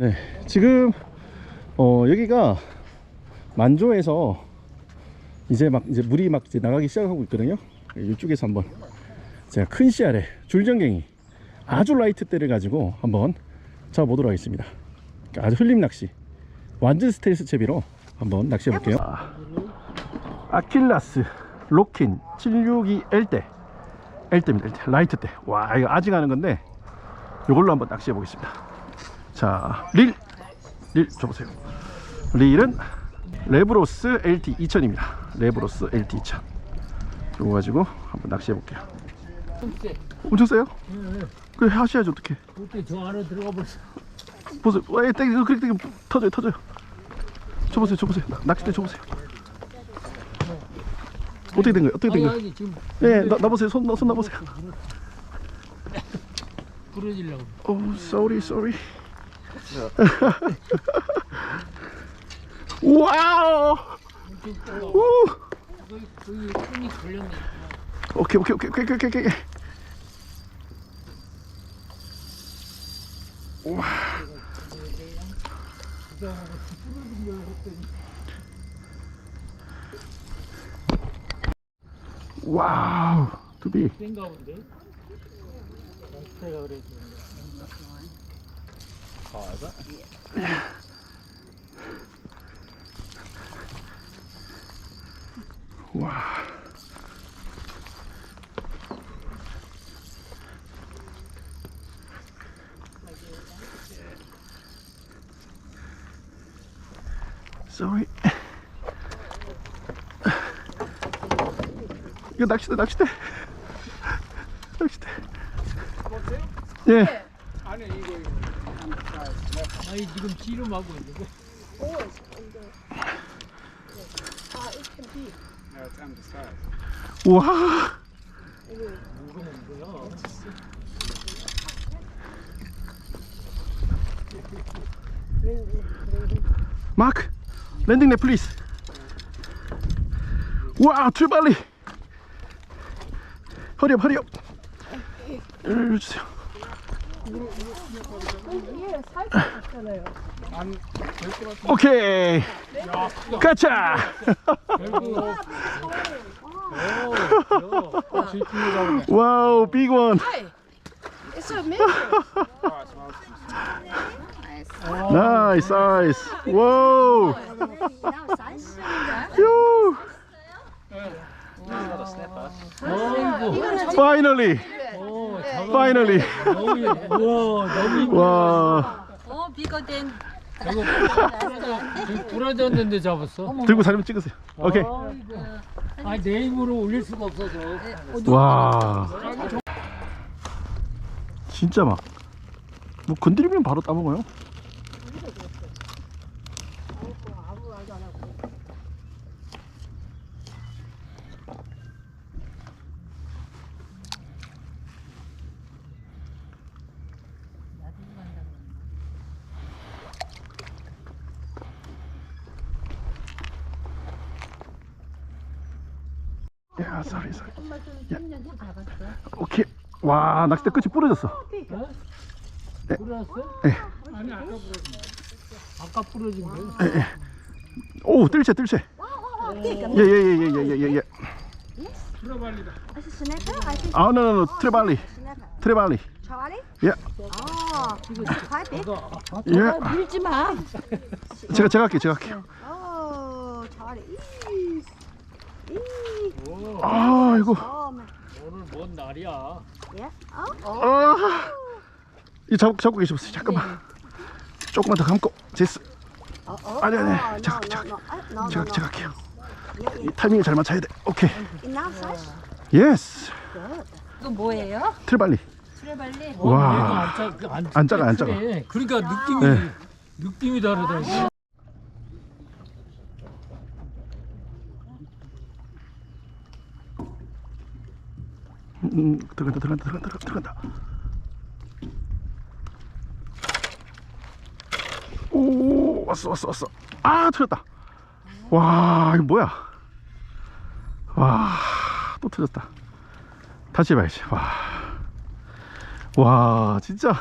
네, 지금 어 여기가 만조에서 이제 막 이제 물이 막 이제 나가기 시작하고 있거든요. 이쪽에서 한번 제가 큰 씨알에 줄전갱이 아주 라이트 때를 가지고 한번 잡아보도록 하겠습니다. 그러니까 아주 흘림 낚시, 완전 스테이스 채비로 한번 낚시해 볼게요. 아킬라스 로킨 762 L대 L대입니다. L대. 라이트 대. 와 이거 아직 하는 건데 이걸로 한번 낚시해 보겠습니다. 자, 릴. 릴 줘보세요. 릴은 레브로스 LT 2000입니다. 레브로스 LT 2000. 이거 가지고 한번 낚시해 볼게요. 엄청 세요? 그래 하셔야죠 어떻게? 어떻게 저 안에 들어가 볼수 보세요. 왜 땡, 이거 그렇게 땡 터져요, 터져요. 줘보세요, 줘보세요. 나- 낚싯대 줘보세요. 어떻게 된 거예요? 어떻게 된 거예요? 예, 나, 나보세요. 손, 손 나보세요. 부러지려고 오, sorry, sorry. 와우. 우. 걸렸네 오케이, 오케이, 오케이, 오케이, 오케이, 오케이. 와. 와우, 투비. 센가 본데 가 그래 와. Sorry. 이거 낚시대 낚시대 낚시대 예 아니 지금 지름하고 있는데 와. 마크 랜딩 넷 플리즈 와 출발리 허리업 허리업 주세요 오케이. 가자. 결국 오 질투가 와우 빅원 It's a major. 나이스 나이스 와우 유 어이구 파이널리 오 파이널리 너무 우와 너무 힘들어 와. 어, 비거된. 이거 지금 부러졌는데 잡았어? 들고 사진 찍으세요. 오케이. 내 힘으로 올릴 수가 없어서. 와. 진짜 막. 뭐 건드리면 바로 따먹어요 야, 쏘리. 오케이. 와, 낚싯대 끝이 부러졌어. 부러졌어? 네. 아니 아까 부러진 거 아까 부러진 거 오, 뜰채, 뜰채. 예, 예, 예, 예, 예, 예, 예. snapper? I think 아, no, no, no, 트레발리. 트레발리. 예, big. 예. 밀지 마. 제가, 제가 할게요, 제가 할게요. Charlie. Eee. 아, 이거. 오늘 뭔 날이야 Yeah. Oh. 아, 이 잡고, 잡고 계셔보세요. 잠깐만. 조금만 더 감고, 제스. Oh, oh. 아니, 아니, 잠깐, 잠깐. 제가, 제가. 할게요. Yeah, 이 타이밍을 잘 맞춰야 돼. 오케이. Enough size? 예스. 이거 뭐예요? 트레발리. 트레발리? 어, 와. 안, 짜, 안, 안 작아, 안 작아. 그래. 그러니까 느낌이 네. 느낌이 다르다 음, 들어간다 들어간다 들어간다 들어간다 오 왔어 왔어 왔어. 아 틀렸다. 와 이거 뭐야? 와 또 틀렸다. 다시 해봐야지. 와, 와 진짜.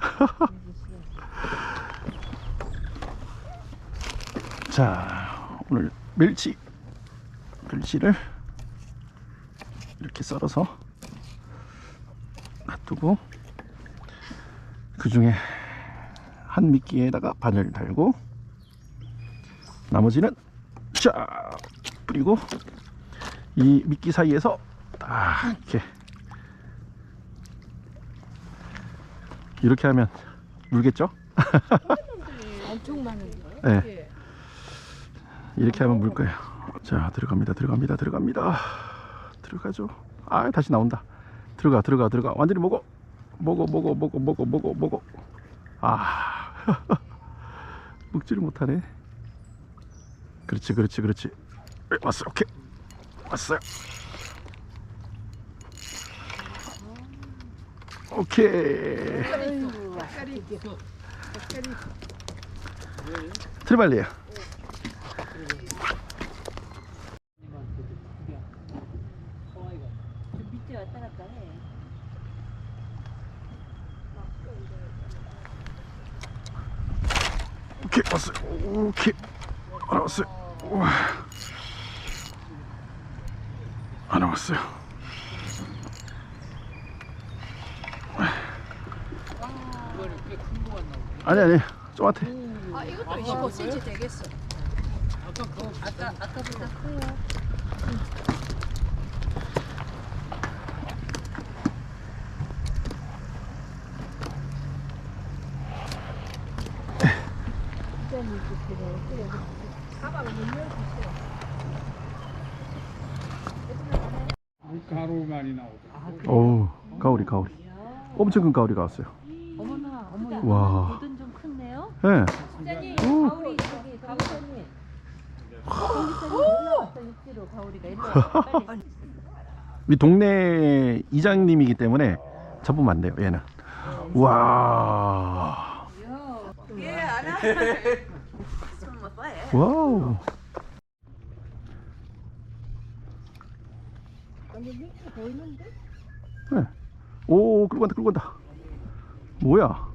자 오늘 멸치. 멸치를 이렇게 썰어서 놔두고 그 중에 한 미끼에다가 바늘 달고 나머지는 쫙 뿌리고 이 미끼 사이에서 딱 이렇게 이렇게 하면 물겠죠? 엄청 많은데. 네. 이렇게 하면 물 거예요. 자, 들어갑니다. 들어갑니다. 들어갑니다. 들어가죠. 아, 다시 나온다. 들어가, 들어가, 들어가. 완전히 먹어. 먹어, 먹어, 먹어, 먹어, 먹어, 먹어. 아, 먹지를 못하네. 그렇지, 그렇지, 그렇지. 에, 왔어, 오케이. 왔어요. 오케이. 트리발리야. 밑에 왔다 갔다 해. 오케이 왔어요 오케이 왔어요 우와. 하나 왔어요 아니 아니 좀한테 아, 이것도 25cm 되겠어. 아까 아까 보다 커요. 가루 많이 나오죠. 어우 가오리 가오리 엄청 큰 가오리가 왔어요 어머나 어머 와. 보든 좀 크네요. 예 기자님 오. 가오리 저기 가오리님. 기자님 올라왔어 육지로 가오리가 일로 와 빨리. 이 동네 이장님이기 때문에 잡으면 안 돼요 얘는 와 와우. 네. 오 끌고 간다 끌고 간다. 뭐야?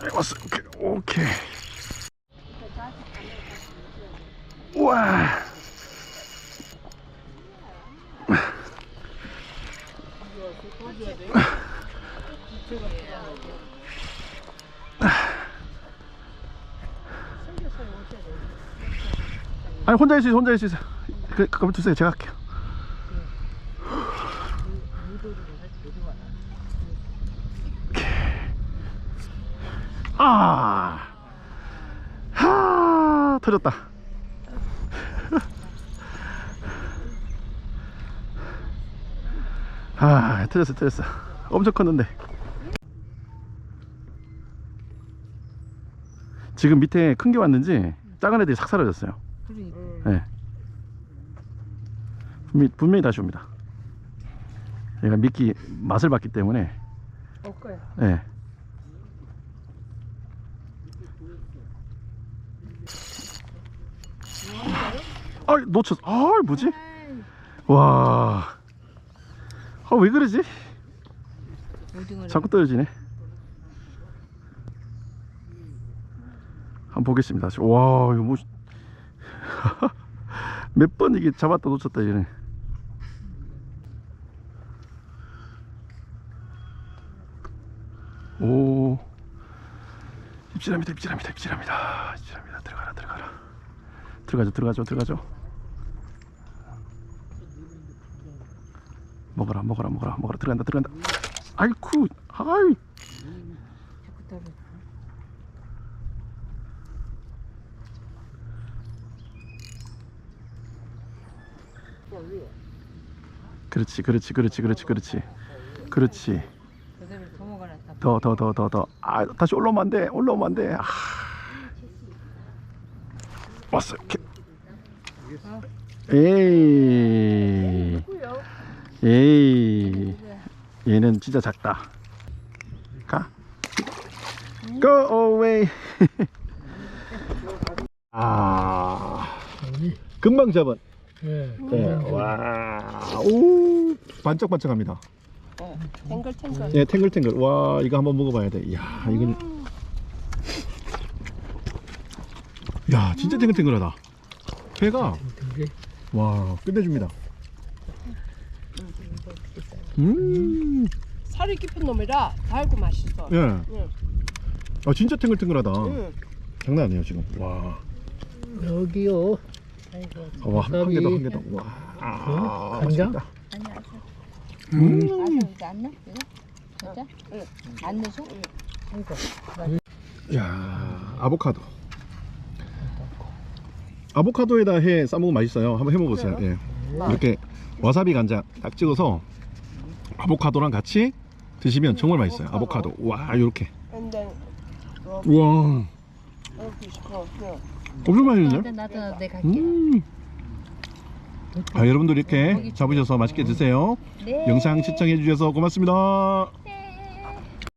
네, 왔어 오케이 오케이. 우와 아니 혼자 있어 혼자 있어 그, 그거 주세요 제가 할게요 아, 하, 터졌다. 아, 터졌어, 터졌어. 엄청 컸는데. 지금 밑에 큰 게 왔는지 작은 애들이 싹 사라졌어요. 네. 분명히, 분명히 다시 옵니다. 얘가 미끼 맛을 봤기 때문에. 올 거야. 네. 아, 놓쳤어. 아, 뭐지? 와. 아, 왜 그러지? 자꾸 떨어지네. 한번 보겠습니다. 와, 이거 뭐. 몇 번 이게 잡았다 놓쳤다 이러네. 오. 입질합니다, 입질합니다, 입질합니다. 입질합니다. 들어가라, 들어가라. 들어가죠, 들어가죠, 들어가죠. 먹어라, 먹어라, 먹어라, 먹어라. 들어간다, 들어간다. 아이쿠, 아이. 그렇지, 그렇지, 그렇지, 그렇지, 그렇지, 그렇지. 더, 더, 더, 더, 더. 아, 다시 올라오면 안 돼. 올라오면 안 돼. 아. 왔어. 오케이. 에이. 에이. 얘는 진짜 작다. 가. Go away. 아. 금방 잡은. 네. 네. 와. 오. 반짝반짝합니다. 어, 탱글탱글. 예, 탱글탱글. 와, 이거 한번 먹어봐야 돼. 이야, 이건. 야, 진짜 탱글탱글하다. 회가 와 끝내줍니다. 음, 살이 깊은 놈이라 달고 맛있어. 예. 응. 아 진짜 탱글탱글하다. 응. 장난 아니에요 지금. 와, 여기요. 아, 와, 한개 더, 한개 더. 와, 아, 간장? 맛있다. 아니 아서 음, 아서 이거 안 넣어? 이거? 진짜? 안 넣어서? 야, 아보카도. 아보카도에다 해 싸먹으면 맛있어요. 한번 해 먹어보세요. 예. 이렇게 와사비 간장 딱 찍어서 아보카도랑 같이 드시면 정말 맛있어요. 아보카도. 와, 이렇게. 근데 와, 먹고 싶어. 응. 엄청 맛있는데? 나도 갈게 음. 아, 여러분들 이렇게 잡으셔서 맛있게 드세요. 네 영상 시청해 주셔서 고맙습니다.